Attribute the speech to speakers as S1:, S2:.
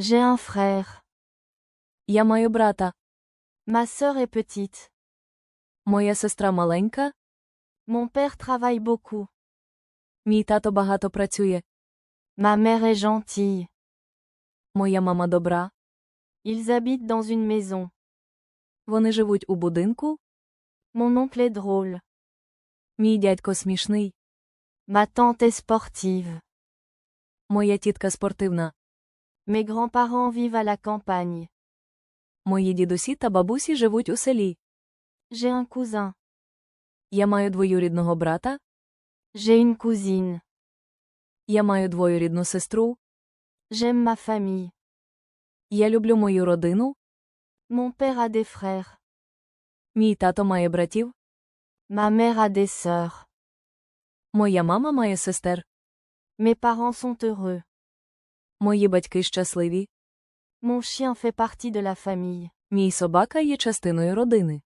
S1: J'ai un frère.
S2: Я маю брата.
S1: Ma sœur est petite.
S2: Моя сестра маленька.
S1: Mon père travaille beaucoup.
S2: Мій тато багато працює.
S1: Ma mère est gentille.
S2: Моя мама добра.
S1: Ils habitent dans une maison.
S2: Вони живуть у будинку.
S1: Mon oncle est drôle.
S2: Мій дядько смішний.
S1: Ma tante est sportive.
S2: Моя тітка спортивна.
S1: Mes grands-parents vivent à la campagne.
S2: Мої дідусі та бабусі живуть у селі.
S1: J'ai un cousin.
S2: Я маю двоюрідного брата.
S1: J'ai une cousine.
S2: Я маю двоюрідну сестру.
S1: J'aime ma famille.
S2: Я люблю мою родину.
S1: Mon père a des frères.
S2: Мій тато має братів.
S1: Ma mère a des sœurs.
S2: Моя мама має сестер.
S1: Mes parents sont heureux.
S2: Мої батьки щасливі.
S1: Mon chien fait partie de la famille.
S2: Мій собака є частиною родини.